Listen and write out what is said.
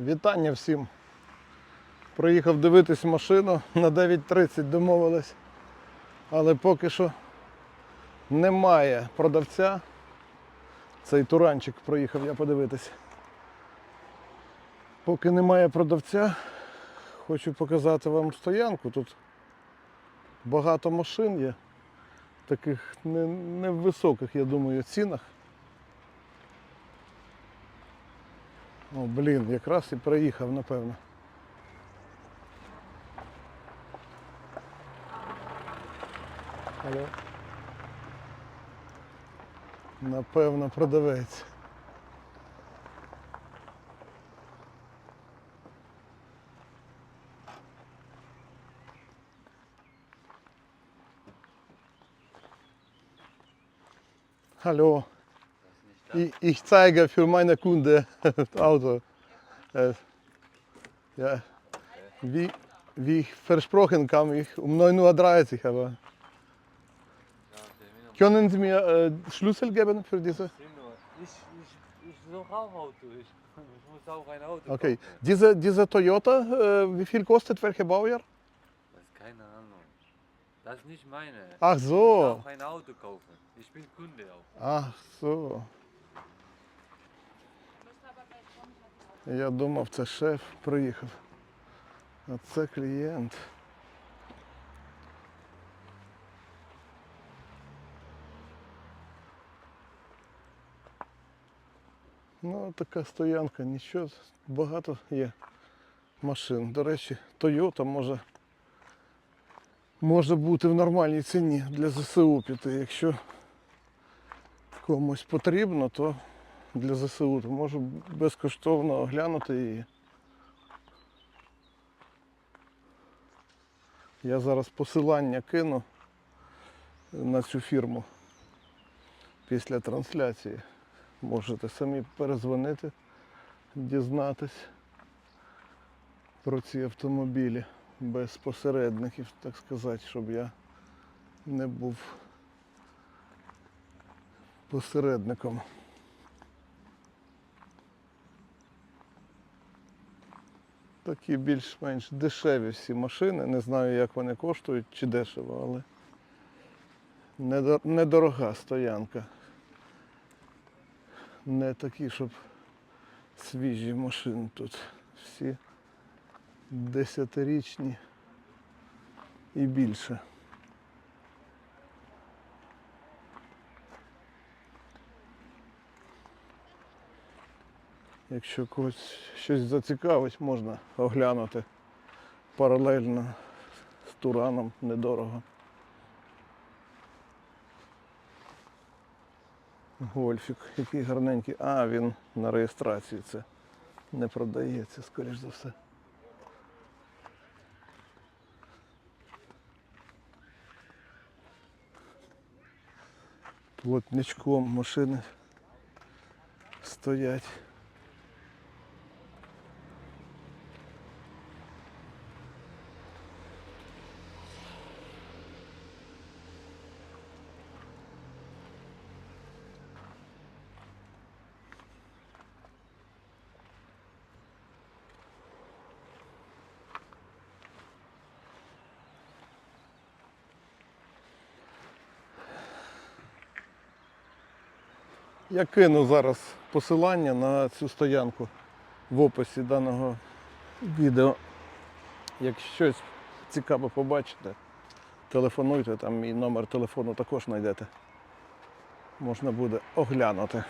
Вітання всім. Приїхав дивитись машину на 9.30 домовились. Але поки що немає продавця. Цей туранчик проїхав я подивитись. Поки немає продавця, хочу показати вам стоянку. Тут багато машин є. Таких не, не я думаю, цінах. О, блін, якраз і приїхав, напевно. Алло. Напевно, продавець. Hallo. Ich, ich zeige für meine Kunde das Auto. Äh, ja. Wie, wie ich versprochen kam ich um 9.30 Uhr, aber können Sie mir äh, Schlüssel geben für diese? Ich, ich, ich suche auch Auto. Ich, ich muss auch ein Auto Okay. kaufen. Diese, diese Toyota, äh, wie viel kostet welche Baujahr? Das ist keine Ahnung. Das ist nicht meine. Ach Ich muss so. auch ein Auto kaufen. Ich bin Kunde auch. Ах, so. Я думав, це шеф приїхав. А це клієнт. Ну, така стоянка, нічого, багато є машин. До речі, Toyota може, може бути в нормальній ціні для ЗСУ піти. Якщо комусь потрібно, то для ЗСУ, то можу безкоштовно оглянути її. Я зараз посилання кину на цю фірму після трансляції. Можете самі перезвонити, дізнатись про ці автомобілі без посередників, так сказати, щоб я не був посередником. Такі більш-менш дешеві всі машини. Не знаю, як вони коштують чи дешево, але недорога стоянка. Не такі, щоб свіжі машини тут. Всі десятирічні і більше. Якщо когось щось зацікавить, можна оглянути паралельно з тураном недорого. Гольфік, який гарненький. А, він на реєстрації це не продається, скоріш за все. Плотничком машини стоять. Я кину зараз посилання на цю стоянку в описі даного відео. Як щось цікаве побачите, телефонуйте, там мій номер телефону також знайдете. Можна буде оглянути.